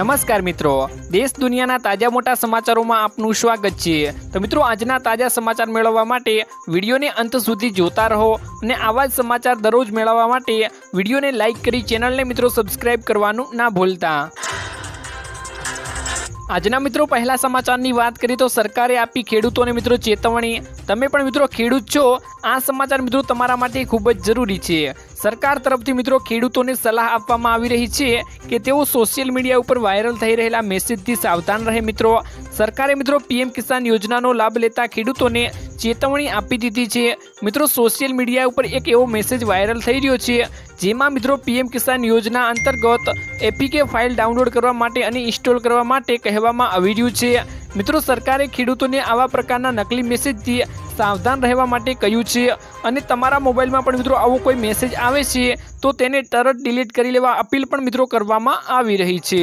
નમસ્કાર મિત્રો. દેશ દુનિયાના તાજા મોટા સમાચારોમાં આપનું સ્વાગત છે. તો મિત્રો, આજના તાજા સમાચાર મેળવવા માટે વિડીયોને અંત સુધી જોતા રહો અને આવા જ સમાચાર દરરોજ મેળવવા માટે વિડીયોને લાઇક કરી ચેનલને મિત્રો સબસ્ક્રાઇબ કરવાનું ના ભૂલતા. આજના મિત્રો, પહેલા સમાચારની વાત કરીએ તો સરકારે આપી ખેડૂતોને મિત્રો ચેતવણી. તમે પણ મિત્રો ખેડૂત છો. આ સમાચાર મિત્રો તમારા માટે ખૂબ જ જરૂરી છે. સરકાર તરફથી મિત્રો ખેડૂતોને સલાહ આપવામાં આવી રહી છે કે તેઓ સોશિયલ મીડિયા ઉપર વાયરલ થઈ રહેલા મેસેજથી સાવધાન રહે મિત્રો. સરકારે મિત્રો પીએમ કિસાન યોજનાનો લાભ લેતા ખેડૂતોને ચેતવણી આપી દીધી છે. મિત્રો સોશિયલ મીડિયા ઉપર એક એવો મેસેજ વાયરલ થઈ રહ્યો છે, જેમાં મિત્રો પીએમ કિસાન યોજના અંતર્ગત એપીકે ફાઇલ ડાઉનલોડ કરવા માટે અને ઇન્સ્ટોલ કરવા માટે કહેવામાં આવી રહ્યું છે. મિત્રો સરકારે ખેડૂતોને આવા પ્રકારના નકલી મેસેજથી સાવધાન રહેવા માટે કહ્યું છે. અને તમારા મોબાઈલમાં પણ મિત્રો આવો કોઈ મેસેજ આવે છે, તો તેને તરત ડિલીટ કરી લેવા અપીલ પણ મિત્રો કરવામાં આવી રહી છે.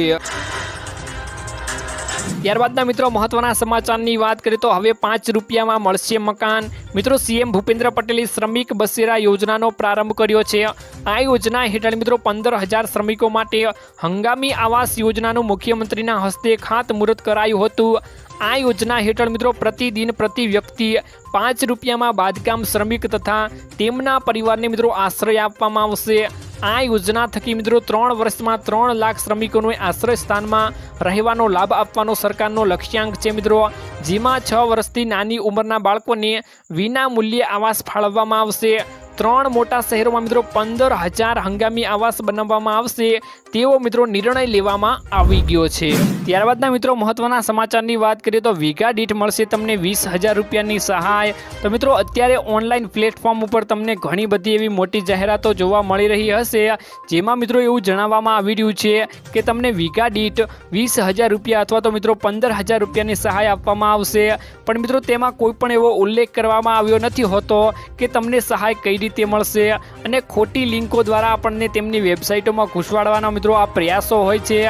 ત્યારબાદના મિત્રો મહત્વના સમાચારની વાત કરીએ તો હવે પાંચ રૂપિયામાં મળશે મકાન. મિત્રો, સીએમ ભૂપેન્દ્ર પટેલે શ્રમિક બસેરા યોજનાનો પ્રારંભ કર્યો છે. આ યોજના હેઠળ મિત્રો પંદર હજાર શ્રમિકો માટે હંગામી આવાસ યોજનાનું મુખ્યમંત્રીના હસ્તે ખાતમુહૂર્ત કરાયું હતું. આ યોજના હેઠળ મિત્રો પ્રતિદિન પ્રતિ વ્યક્તિ પાંચ રૂપિયામાં બાંધકામ શ્રમિક તથા તેમના પરિવારને મિત્રો આશ્રય આપવામાં આવશે. આ યોજના થકી મિત્રો ત્રણ વર્ષમાં ત્રણ લાખ શ્રમિકોને આશ્રય સ્થાનમાં રહેવાનો લાભ આપવાનો સરકારનો લક્ષ્યાંક છે મિત્રો. જેમાં છ વર્ષથી નાની ઉંમરના બાળકોને વિના મૂલ્યે આવાસ ફાળવવામાં આવશે. ત્રણ મોટા શહેરોમાં મિત્રો પંદર હજાર હંગામી આવાસ બનાવવામાં આવશે. તેવો મિત્રો નિર્ણય લેવામાં આવી ગયો છે. ત્યારબાદના મિત્રો મહત્વના સમાચારની વાત કરીએ તો વીઘા દીઠ મળશે તમને વીસ હજાર રૂપિયાની સહાય. તો મિત્રો અત્યારે ઓનલાઈન પ્લેટફોર્મ ઉપર તમને ઘણી બધી એવી મોટી જાહેરાતો જોવા મળી રહી હશે. જેમાં મિત્રો એવું જણાવવામાં આવી રહ્યું છે કે તમને વીઘા દીઠ વીસ હજાર રૂપિયા અથવા તો મિત્રો પંદર હજાર રૂપિયાની સહાય આપવામાં આવશે. પણ મિત્રો તેમાં કોઈ પણ એવો ઉલ્લેખ કરવામાં આવ્યો નથી હોતો કે તમને સહાય કઈ રીતે મળશે અને ખોટી લિંકો દ્વારા આપણને તેમની વેબસાઇટોમાં ઘૂસવાડવાના મિત્રો આ પ્રયાસો હોય છે.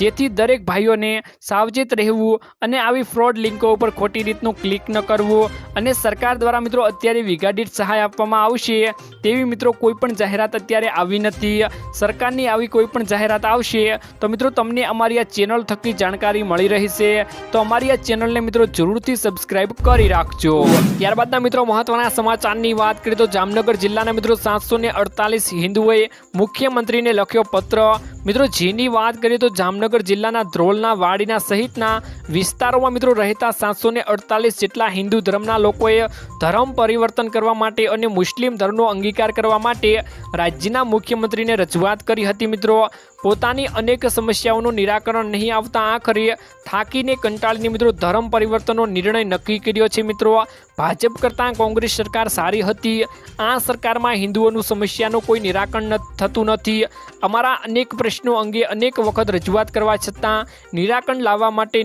જેથી દરેક ભાઈઓને સાવચેત રહેવું અને આવી ફ્રોડ લિંકો ઉપર ખોટી રીતનું ક્લિક ન કરવું અને સરકાર દ્વારા મિત્રો અત્યારે વીઘા સહાય આપવામાં આવશે તેવી મિત્રો કોઈ પણ જાહેરાત અત્યારે આવી નથી. સરકારની આવી કોઈ પણ જાહેરાત આવશે તો મિત્રો તમને અમારી આ ચેનલ થકી જાણકારી મળી રહેશે. તો અમારી આ ચેનલને મિત્રો જરૂરથી સબસ્ક્રાઈબ કરી રાખજો. ત્યારબાદના મિત્રો મહત્વના સમાચારની વાત કરીએ તો જામનગર જિલ્લાના મિત્રો સાતસો ને અડતાલીસ હિન્દુઓએ મુખ્યમંત્રીને લખ્યો પત્ર. મિત્રો જેની વાત કરીએ તો જામનગર જિલ્લાના ધ્રોલના વાડીના સહિતના વિસ્તારોમાં મિત્રો રહેતા સાતસો અડતાલીસ જેટલા હિન્દુ ધર્મના લોકોએ ધર્મ પરિવર્તન કરવા માટે અને મુસ્લિમ ધર્મનો અંગીકાર કરવા માટે રાજ્યના મુખ્યમંત્રીને રજૂઆત કરી હતી મિત્રો. પોતાની અનેક સમસ્યાઓનું નિરાકરણ નહીં આવતા આખરે થાકીને કંટાળીને મિત્રો ધર્મ પરિવર્તનનો નિર્ણય નક્કી કર્યો છે મિત્રો. ભાજપ કરતાં કોંગ્રેસ સરકાર સારી હતી. આ સરકારમાં હિન્દુઓનું સમસ્યાનું કોઈ નિરાકરણ થતું નથી. અમારા અનેક પ્રશ્નો અંગે અનેક વખત રજૂઆત કરવા છતાં નિરાકરણ લાવવા માટે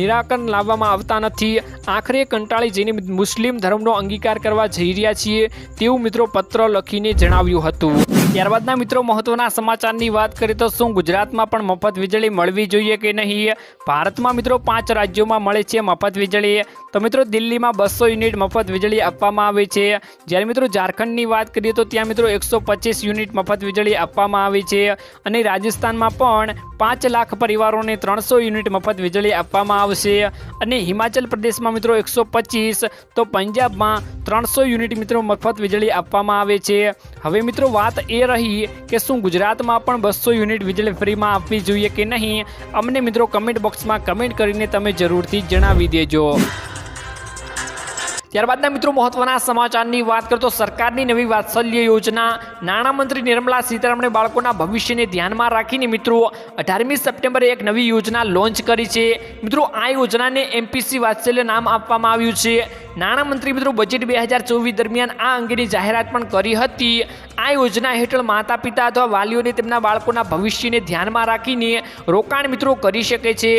નિરાકરણ લાવવામાં આવતા નથી. આખરે કંટાળી જઈને મુસ્લિમ ધર્મનો અંગીકાર કરવા જઈ રહ્યા છીએ તેવું મિત્રો પત્ર લખીને જણાવ્યું હતું. ત્યારબાદના મિત્રો મહત્વના સમાચારની વાત કરીએ તો શું ગુજરાતમાં પણ મફત વીજળી મળવી જોઈએ કે નહીં ભારતમાં મિત્રો પાંચ રાજ્યોમાં મળે છે મફત વીજળી. તો મિત્રો દિલ્હીમાં બસો યુનિટ મફત વીજળી આપવામાં આવે છે. જ્યારે મિત્રો ઝારખંડની વાત કરીએ તો ત્યાં મિત્રો એકસો યુનિટ મફત વીજળી આપવામાં આવી છે. અને રાજસ્થાનમાં પણ પાંચ લાખ પરિવારોને ત્રણસો યુનિટ મફત વીજળી આપવામાં આવશે. અને હિમાચલ પ્રદેશમાં મિત્રો એકસો તો પંજાબમાં ત્રણસો યુનિટ મિત્રો મફત વીજળી આપવામાં આવે છે. હવે મિત્રો વાત એ રહી કે શું ગુજરાતમાં પણ બસો યુનિટ વીજળી ફ્રીમાં આપવી જોઈએ કે નહીં? અમને મિત્રો કમેન્ટ બોક્સમાં કમેન્ટ કરીને તમે જરૂરથી જણાવી દેજો. ત્યારબાદના મિત્રો મહત્વના સમાચારની વાત કરીએ તો સરકારની નવી વાત્સલ્ય યોજના, નાણામંત્રી નિર્મલા સીતારામણે બાળકોના ભવિષ્યને ધ્યાનમાં રાખીને મિત્રો અઢારમી સપ્ટેમ્બરે એક નવી યોજના લોન્ચ કરી છે. મિત્રો આ યોજનાને એમપીસી વાત્સલ્ય નામ આપવામાં આવ્યું છે. નાણામંત્રી મિત્રો બજેટ બે હજાર ચોવીસ દરમિયાન આ અંગેની જાહેરાત પણ કરી હતી. આ યોજના હેઠળ માતા પિતા અથવા વાલીઓને તેમના બાળકોના ભવિષ્યને ધ્યાનમાં રાખીને રોકાણ મિત્રો કરી શકે છે.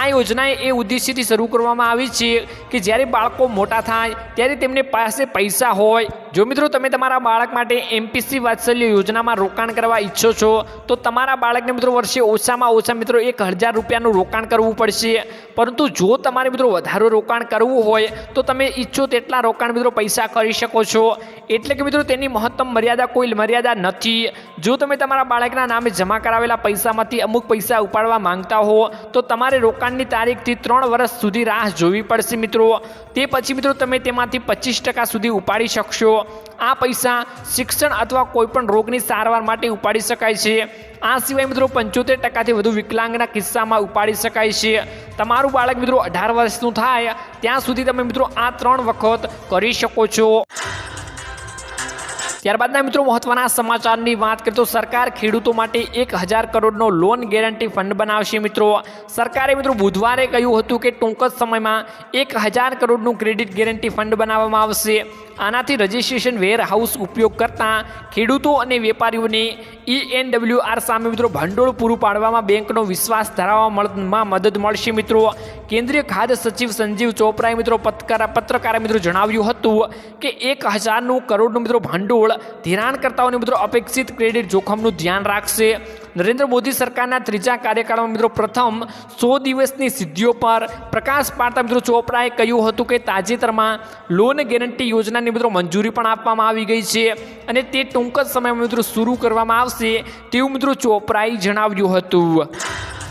આ યોજનાએ એ ઉદ્દેશ્યથી શરૂ કરવામાં આવી છે કે જ્યારે બાળકો મોટા થાય, ત્યારે તેમને પાસે પૈસા હોય જો મિત્રો તમે તમારા બાળક માટે એમપીસી વાત્સલ્ય યોજનામાં રોકાણ કરવા ઈચ્છો છો, તો તમારા બાળકને મિત્રો વર્ષે ઓછામાં ઓછા મિત્રો એક હજાર રૂપિયાનું રોકાણ કરવું પડશે. પરંતુ જો તમારે મિત્રો વધારે રોકાણ કરવું હોય, તો તમે ઈચ્છો તેટલા રોકાણ મિત્રો પૈસા કરી શકો છો. એટલે કે મિત્રો તેની મહત્તમ મર્યાદા કોઈ મર્યાદા નથી. જો તમે તમારા બાળકના નામે જમા કરાવેલા પૈસામાંથી અમુક પૈસા ઉપાડવા માંગતા હો, તો તમારે રોકાણની તારીખથી ત્રણ વર્ષ સુધી રાહ જોવી પડશે મિત્રો. તે પછી મિત્રો તમે તેમાંથી પચીસ ટકા સુધી ઉપાડી શકશો. આ પૈસા શિક્ષણ અથવા કોઈપણ રોગની સારવાર માટે ઉપાડી શકાય છે. આ સિવાય મિત્રો પંચોતેર ટકાથી વધુ વિકલાંગના કિસ્સામાં ઉપાડી શકાય છે. તમારું બાળક મિત્રો અઢાર વર્ષનું થાય, ત્યાં સુધી તમે મિત્રો આ ત્રણ વખત કરી શકો છો. ત્યારબાદના મિત્રો મહત્વના સમાચારની વાત કરીએ તો સરકાર ખેડૂતો માટે એક હજાર કરોડનો લોન ગેરંટી ફંડ બનાવશે મિત્રો. સરકારે મિત્રો બુધવારે કહ્યું હતું કે ટૂંક જ સમયમાં એક હજાર કરોડનું ક્રેડિટ ગેરંટી ફંડ બનાવવામાં આવશે. આનાથી રજિસ્ટ્રેશન વેર હાઉસ ઉપયોગ કરતા ખેડૂતો અને વેપારીઓને ઈએનડબ્લ્યુઆર સામે મિત્રો ભંડોળ પૂરું પાડવામાં બેંકનો વિશ્વાસ ધરાવવામાં મદદ મળશે મિત્રો. કેન્દ્રીય ખાદ્ય સચિવ સંજીવ ચોપરાએ મિત્રો પત્રકાર પત્રકારે મિત્રો જણાવ્યું હતું કે એક હજારનું કરોડનું મિત્રો ભંડોળ ધિરાણકર્તાઓને મિત્રો અપેક્ષિત ક્રેડિટ જોખમનું ધ્યાન રાખશે. નરેન્દ્ર મોદી સરકારના ત્રીજા કાર્યકાળમાં મિત્રો પ્રથમ સો દિવસની સિદ્ધિઓ પર પ્રકાશ પાડતા મિત્રો ચોપરાએ કહ્યું હતું કે તાજેતરમાં લોન ગેરંટી યોજનાની મિત્રો મંજૂરી પણ આપવામાં આવી ગઈ છે અને તે ટૂંક જ સમયમાં મિત્રો શરૂ કરવામાં આવશે તેવું મિત્રો ચોપરાએ જણાવ્યું હતું.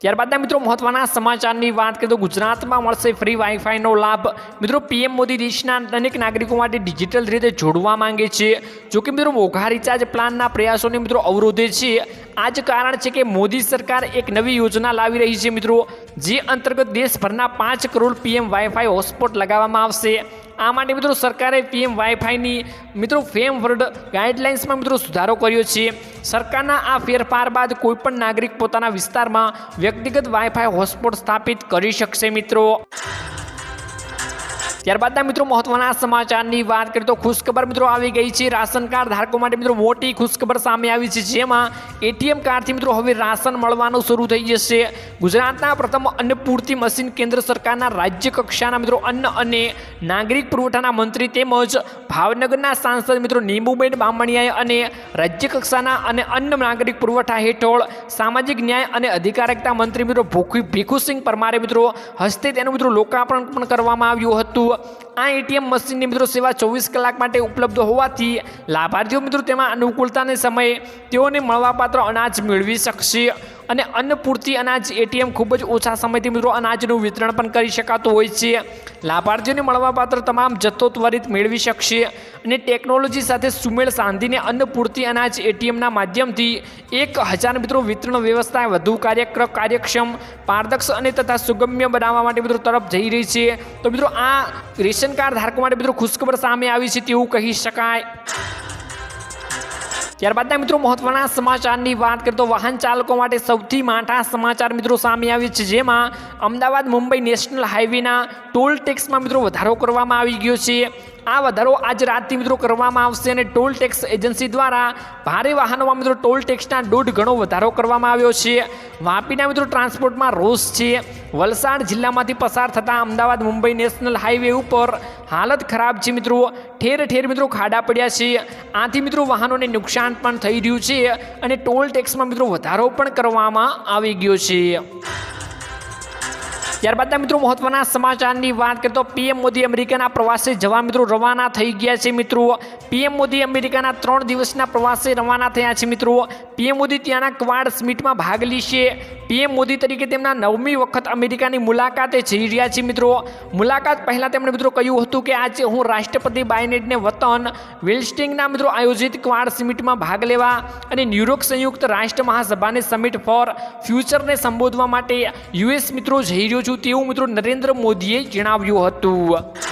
ત્યારબાદના મિત્રો મહત્વના સમાચારની વાત કરીએ તો ગુજરાતમાં મળશે ફ્રી વાઈફાઈનો લાભ. મિત્રો, પીએમ મોદી દેશના અનેક નાગરિકો માટે ડિજિટલ રીતે જોડવા માંગે છે. જોકે મિત્રો, મોઘા રિચાર્જ પ્લાનના પ્રયાસોને મિત્રો અવરોધે છે. આ જ કારણ છે કે મોદી સરકાર એક નવી યોજના લાવી રહી છે મિત્રો. જે અંતર્ગત દેશભરના પાંચ કરોડ પીએમ વાઈફાઈ હોટસ્પોટ લગાવવામાં આવશે. આ માટે મિત્રો સરકારે પીએમ વાઈફાઈની મિત્રો ફેમ વર્લ્ડ ગાઈડલાઇન્સમાં મિત્રો સુધારો કર્યો છે. સરકારના આ ફેરફાર બાદ કોઈપણ નાગરિક પોતાના વિસ્તારમાં વ્યક્તિગત વાઈફાઈ હોટસ્પોટ સ્થાપિત કરી શકશે મિત્રો. ત્યારબાદના મિત્રો મહત્વના સમાચારની વાત કરીએ તો ખુશખબર મિત્રો આવી ગઈ છે. રાશન કાર્ડ ધારકો માટે મિત્રો મોટી ખુશખબર સામે આવી છે. જેમાં એટીએમ કાર્ડથી મિત્રો હવે રાશન મળવાનું શરૂ થઈ જશે. ગુજરાતના પ્રથમ અન્નપૂર્તિ મશીન કેન્દ્ર સરકારના રાજ્ય કક્ષાના મિત્રો અન્ન અને નાગરિક પુરવઠાના મંત્રી તેમજ ભાવનગરના સાંસદ મિત્રો નીંબુબેન બામણિયાએ અને રાજ્ય કક્ષાના અને અન્ન નાગરિક પુરવઠા હેઠળ સામાજિક ન્યાય અને અધિકારિકતા મંત્રી મિત્રો ભૂખુ ભીખુસિંહ પરમારે મિત્રો હસ્તે તેનું મિત્રો લોકાર્પણ પણ કરવામાં આવ્યું હતું. આ એટીએમ મશીનની મિત્રો સેવા ચોવીસ કલાક માટે ઉપલબ્ધ હોવાથી લાભાર્થીઓ મિત્રો તેમાં અનુકૂળતાને સમયે તેઓને મળવાપાત્ર અનાજ મેળવી શકશે. અને અન્નપૂર્તિ અનાજ એટીએમ ખૂબ જ ઓછા સમયથી મિત્રો અનાજનું વિતરણ પણ કરી શકાતું હોય છે. લાભાર્થીઓને મળવાપાત્ર તમામ જથ્થો ત્વરિત મેળવી શકશે અને ટેકનોલોજી સાથે સુમેળ સાંધીને અન્નપૂર્તિ અનાજ એટીએમના માધ્યમથી એક હજાર મિત્રો વિતરણ વ્યવસ્થા, વધુ કાર્યક્ર, કાર્યક્ષમ, પારદર્શક અને તથા સુગમ્ય બનાવવા માટે મિત્રો તરફ જઈ રહી છે. તો મિત્રો આ રેશન કાર્ડ ધારકો માટે મિત્રો ખુશખબર સામે આવી છે તેવું કહી શકાય. ત્યારબાદના મિત્રો મહત્વના સમાચારની વાત કરીએ તો વાહન ચાલકો માટે સૌથી માઠા સમાચાર મિત્રો સામે આવ્યા છે, જેમાં અમદાવાદ મુંબઈ નેશનલ હાઈવેના ટોલ ટેક્સમાં મિત્રો વધારો કરવામાં આવી ગયો છે. આ વધારો આજ રાતથી મિત્રો કરવામાં આવશે અને ટોલ ટેક્સ એજન્સી દ્વારા ભારે વાહનોમાં મિત્રો ટોલ ટેક્સના દોઢ ગણો વધારો કરવામાં આવ્યો છે. વાપીના મિત્રો ટ્રાન્સપોર્ટમાં રોષ છે. વલસાડ જિલ્લામાંથી પસાર થતા અમદાવાદ મુંબઈ નેશનલ હાઈવે ઉપર હાલત ખરાબ છે મિત્રો. ઠેર ઠેર મિત્રો ખાડા પડ્યા છે. આથી મિત્રો વાહનોને નુકસાન પણ થઈ રહ્યું છે અને ટોલ ટેક્સમાં મિત્રો વધારો પણ કરવામાં આવી ગયો છે. ત્યારબાદના મિત્રો મહત્વના સમાચારની વાત કરીએ તો પીએમ મોદી અમેરિકાના પ્રવાસે જવા મિત્રો રવાના થઈ ગયા છે મિત્રો. પીએમ મોદી અમેરિકાના ત્રણ દિવસના પ્રવાસે રવાના થયા છે મિત્રો. પીએમ મોદી ત્યાંના ક્વાડ સ્મિટમાં ભાગ લેશે પીએમ મોદી તરીકે તેમના નવમી વખત અમેરિકાની મુલાકાતે જઈ રહ્યા છે મિત્રો. મુલાકાત પહેલાં તેમણે મિત્રો કહ્યું હતું કે આજે હું રાષ્ટ્રપતિ બાઇડેનને વતન વિલ્સ્ટિંગના મિત્રો આયોજિત ક્વાડ સમિટમાં ભાગ લેવા અને ન્યુયોર્ક સંયુક્ત રાષ્ટ્ર મહાસભાની સમિટ ફોર ફ્યુચરને સંબોધવા માટે યુએસ મિત્રો જઈ રહ્યો છું તેવું મિત્રો નરેન્દ્ર મોદીએ જણાવ્યું હતું.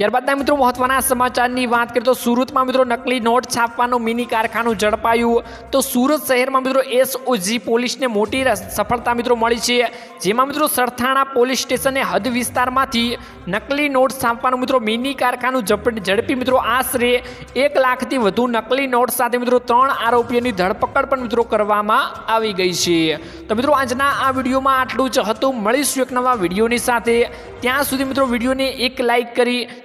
ત્યારબાદના મિત્રો મહત્વના સમાચારની વાત કરીએ તો સુરતમાં મિત્રો નકલી નોટ છાપવાનું મિની કારખાનું ઝડપાયું. તો સુરત શહેરમાં મિત્રો એસઓજી પોલીસને મોટી સફળતા મિત્રો મળી છે. જેમાં મિત્રો સરથાણા પોલીસ સ્ટેશને હદ વિસ્તારમાંથી નકલી નોટ છાપવાનું મિત્રો મિની કારખાનું ઝડપ- મિત્રો આશરે એક લાખથી વધુ નકલી નોટ સાથે મિત્રો ત્રણ આરોપીઓની ધરપકડ પણ મિત્રો કરવામાં આવી ગઈ છે. તો મિત્રો આજના આ વિડીયોમાં આટલું જ હતું. મળીશું એક નવા વિડીયોની સાથે. ત્યાં સુધી મિત્રો વિડીયોને એક લાઈક કરી